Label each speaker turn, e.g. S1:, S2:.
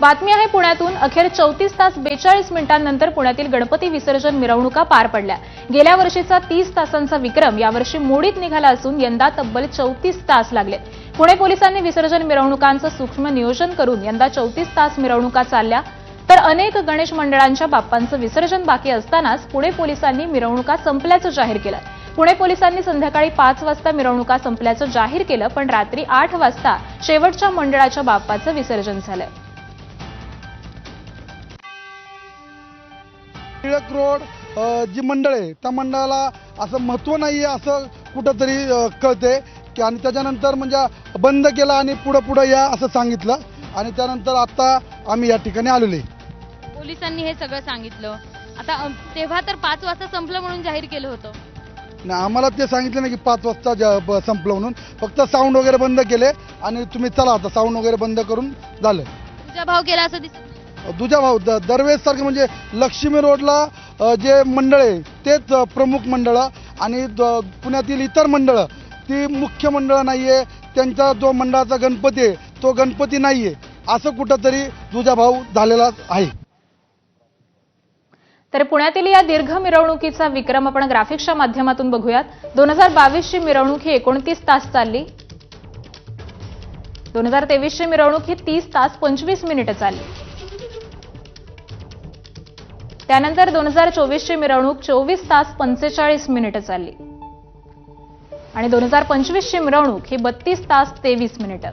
S1: बातमी आहे पुण्यातून. अखेर चौतीस तास बेचाळीस मिनिटांनंतर पुण्यातील गणपती विसर्जन मिरवणुका पार पडल्या. गेल्या वर्षीचा तीस तासांचा विक्रम यावर्षी मोडीत निघाला असून यंदा तब्बल चौतीस तास लागलेत पुणे पोलिसांनी विसर्जन मिरवणुकांचं सूक्ष्म नियोजन करून यंदा चौतीस तास मिरवणुका चालल्या. तर अनेक गणेश मंडळांच्या बाप्पांचं विसर्जन बाकी असतानाच पुणे पोलिसांनी मिरवणुका संपल्याचं जाहीर केलं. पुणे पोलिसांनी संध्याकाळी पाच वाजता मिरवणुका संपल्याचं जाहीर केलं पण रात्री आठ वाजता शेवटच्या मंडळाच्या बाप्पाचं विसर्जन झालं.
S2: टिळक रोड जी मंडळ आहे त्या मंडळाला असं महत्त्व नाही आहे असं कुठंतरी कळते की आणि त्याच्यानंतर म्हणजे बंद केलं आणि पुढं पुढं या असं सांगितलं. आणि त्यानंतर आता आम्ही या ठिकाणी आलेलो आहे.
S3: पोलिसांनी हे सगळं सांगितलं. आता तेव्हा तर पाच वाजता संपलं म्हणून जाहीर केलं होतं.
S2: नाही आम्हाला ते सांगितलं नाही की पाच वाजता संपलं म्हणून. फक्त साऊंड वगैरे बंद केले आणि तुम्ही चला आता साऊंड वगैरे बंद करून झालं.
S3: तुझा भाव केला असं दिसत.
S2: दुजा भाऊ द दरवेळेस म्हणजे लक्ष्मी रोडला जे मंडळ आहे तेच प्रमुख मंडळं. आणि द- पुण्यातील इतर मंडळं ती मुख्य मंडळं नाही आहे त्यांचा जो मंडळाचा गणपती आहे तो गणपती नाही आहे असं कुठंतरी दुजा भाऊ झालेला आहे.
S1: तर पुण्यातील या दीर्घ मिरवणुकीचा विक्रम आपण ग्राफिक्सच्या माध्यमातून बघूयात. दोन हजार बावीसची मिरवणूक ही एकोणतीस तास चालली. दोन हजार तेवीसची मिरवणूक ही तीस तास पंचवीस मिनिटं चालली. त्यानंतर दोन हजार चोवीसची मिरवणूक चोवीस तास पंचेचाळीस मिनिटं चालली. आणि दोन हजार पंचवीसची मिरवणूक ही बत्तीस तास तेवीस मिनिटं.